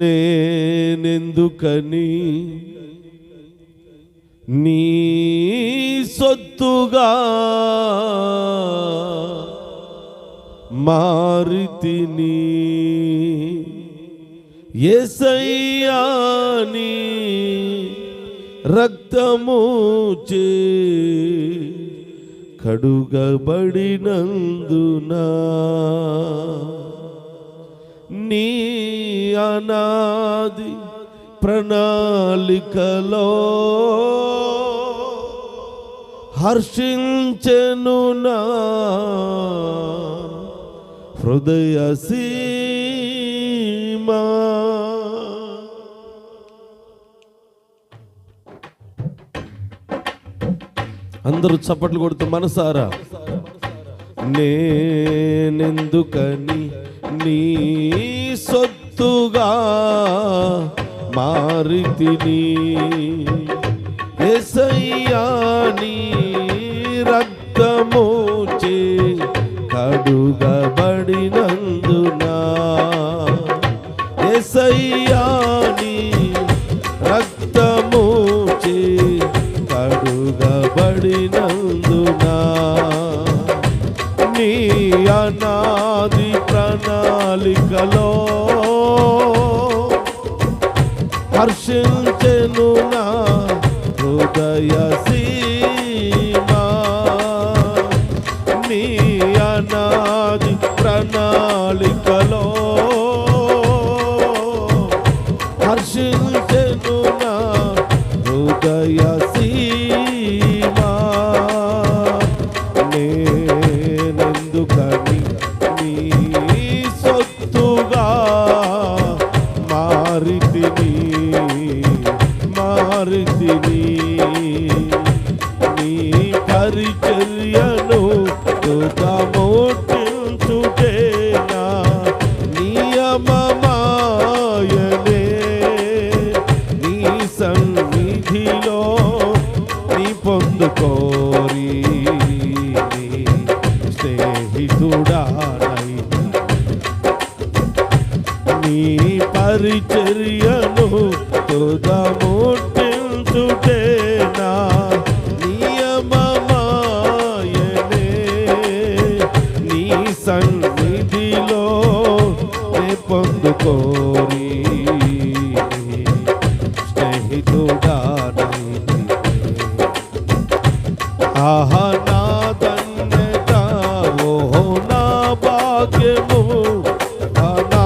నేనెందుకని? నీ సొత్తుగా మారితిని ఎసయ్యాని రక్తము చే కడుగబడినందునా నీ అనాది ప్రణాళికలో హర్షించెను నా హృదయ సీమా అందరూ చప్పట్లు కొడుతూ మనసారా? నేనెందుకని నీ సొత్తుగా మారితిని. ఎసయ్యాని రక్తము చే కడుగబడినందునా. ఎసయ్యాని రక్తము చే కడుగబడినందునా. ప్రణాళికలో హర్షించెను నా హృదయ సీమా. నీ అనాది ప్రణాళికలో హర్షించెను నా హృదయ సీమా. నేనెందుకని పరిచర్యను తుదమోటించుటేనా నియమమాయనే నీ సన్నిధిలో నీ పొందుకోరి స్నేహితుడానై. నీ పరిచర్యను తుదముట్టించుటేనా సన్నిధిలో నే పొందుకోరి. స్నేహితుడా ఆహా నా ధన్యత ఓహో నా భాగ్యము ఆ నా